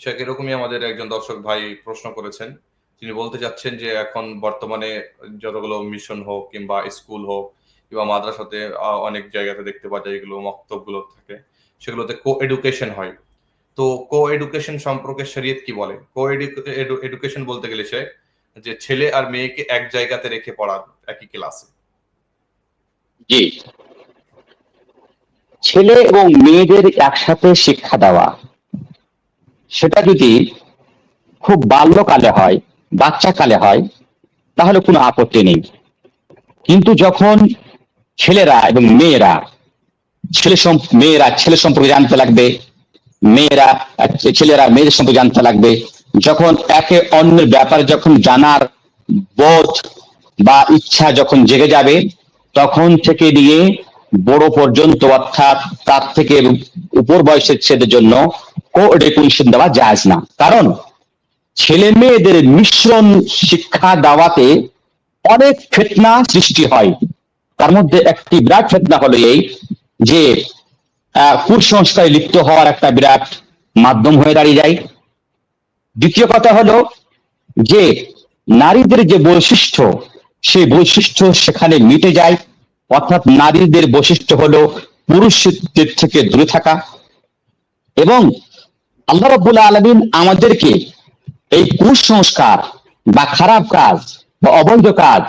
শেখ, এরকমই আমাদের একজন দর্শক ভাই প্রশ্ন করেছেন। তিনি বলতে চাচ্ছেন যে এখন বর্তমানে যতগুলো মিশন হোক কিংবা স্কুল হোক কিংবা মাদ্রাসাতে অনেক জায়গাতে দেখতে পাওয়া যায় এগুলো মক্তবগুলো থাকে, সেগুলোতে কো এডুকেশন হয়। তো কো এডুকেশন সম্পর্কে শরীয়ত কি বলে? কো এডুকেশন বলতে গেলে সে, যে ছেলে আর মেয়েকে এক জায়গাতে রেখে পড়ার, একই ক্লাসে জি। ছেলে এবং মেয়েদের একসাথে শিক্ষা দেওয়া। সেটা যদি খুব বাল্যকালে হয় বাচ্চাকালে হয়, তাহলে কোনো আপত্তি নেই। কিন্তু যখন ছেলেরা এবং মেয়েরা, ছেলে মেয়েরা ছেলে সম্পর্কে জানতে লাগবে, মেয়েরা ছেলেরা মেয়েদের সম্পর্কে জানতে লাগবে, যখন একে অন্যের ব্যাপারে যখন জানার বোধ বা ইচ্ছা যখন জেগে যাবে, তখন থেকে নিয়ে বড় পর্যন্ত অর্থাৎ তার থেকে উপর বয়সের ছেলেদের জন্য কো এডুকেশন দেওয়া যায় না। কারণ ছেলে মেয়েদের মিশ্রণ শিক্ষা দেওয়াতে অনেক ফেতনা সৃষ্টি হয়। তার মধ্যে একটি বিরাট ফেতনা হলো এই যে কুসংস্কারে লিপ্ত হওয়ার একটা বিরাট মাধ্যম হয়ে দাঁড়িয়ে যায়। দ্বিতীয় কথা হলো যে, নারীদের যে বৈশিষ্ট্য, সেই বৈশিষ্ট্য সেখানে মিটে যায়। অর্থাৎ নারীদের বৈশিষ্ট্য হলো পুরুষদের থেকে দূরে থাকা। এবং আল্লাহ রাব্বুল আলমিন আমাদেরকে এই কুসংস্কার বা খারাপ কাজ বা অবৈধ কাজ,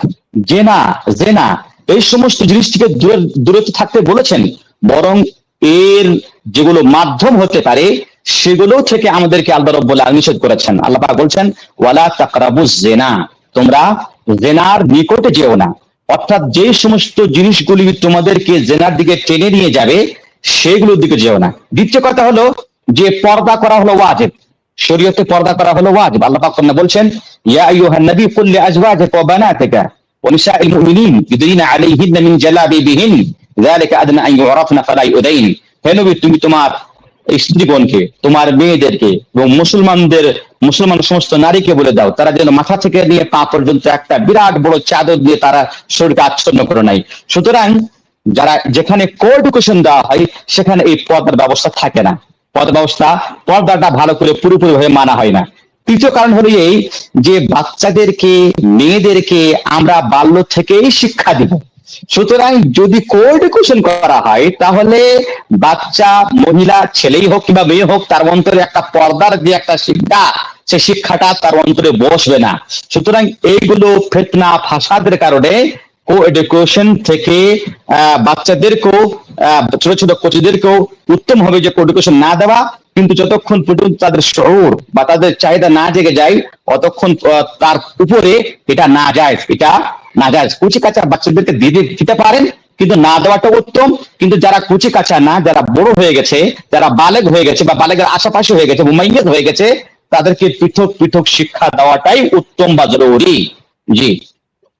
জেনা জেনা, এই সমস্ত জিনিস থেকে দূরে থাকতে বলেছেন। বরং এর যেগুলো মাধ্যম হতে পারে, সেগুলো থেকে আমাদেরকে আল্লাহ রব্বুল আলামিন নিষেধ করেছেন। আল্লাহ বলছেন, ওয়ালা তাকরাবু জেনা। তোমরা জেনার নিকটে যেও না। অর্থাৎ যে সমস্ত জিনিসগুলি তোমাদেরকে জেনার দিকে টেনে নিয়ে যাবে, সেগুলোর দিকে যেও না। দ্বিতীয় কথা হলো যে পর্দা করা হলো ওয়াজিব। শরীয়তে পর্দা করা হলো ওয়াজিব। আল্লাহ পাক কোরআনে বলছেন, ইয়া আইয়ুহান নবী, কুল লিআজওয়াজিকা ওয়া বানাতিকা ওয়া নিসাইল মুমিনিন ইউদিনা আলাইহিন্না মিন জালাবিবিহিন যালিকা আদনা আন ইউরাফনা ফালা ইউদাইন। হে নবী, তুমি তোমার স্ত্রীগণকে, তোমার মেয়েদেরকে এবং মুসলমানদের, মুসলমান সমস্ত নারীকে বলে দাও। তারা যেন মাথা থেকে নিয়ে পা পর্যন্ত একটা বিরাট বড় চাদর দিয়ে তারা শরীরকে আচ্ছন্ন করে নাই সুতরাং যারা যেখানে কো এডুকেশন দেওয়া হয়, সেখানে এই পর্দার ব্যবস্থা থাকে না। পর্দা ব্যবস্থা পর্দাটা ভালো করে পুরোপুরি ভাবে মানা হয় না। তৃতীয় কারণ হলো এই যে বাচ্চাদেরকে, মেয়েদেরকে আমরা বাল্য থেকেই শিক্ষা দিব। সুতরাং যদি কো এডুকেশন করা হয়, তাহলে বাচ্চা, মহিলা, ছেলেই হোক কিংবা মেয়ে হোক, তার অন্তরে একটা পর্দার যে একটা শিক্ষা, সে শিক্ষাটা তার অন্তরে বসবে না। সুতরাং এইগুলো ফেতনা, ফাসাদের কারণে কো এডুকেশন থেকে বাচ্চাদেরকেও ছোট ছোট কোচিদেরকেও উত্তম হবে যে কো এডুকেশন না দেওয়া, কিন্তু যতক্ষণ পর্যন্ত তাদের শহর বা তাদের চাহিদা না জেগে যায়, অতক্ষণ তার উপরে এটা না যায়, এটা না যায়। কুচি কাঁচা বাচ্চাদেরকে দিতে দিতে পারেন, কিন্তু না দেওয়াটা উত্তম। কিন্তু যারা কুচি কাঁচা না, যারা বড় হয়ে গেছে, যারা বালেগ হয়ে গেছে বা বালেগের আশেপাশে হয়ে গেছে, মুমাইয়েত হয়ে গেছে, তাদেরকে পৃথক পৃথক শিক্ষা দেওয়াটাই উত্তম বা জরুরি। জি।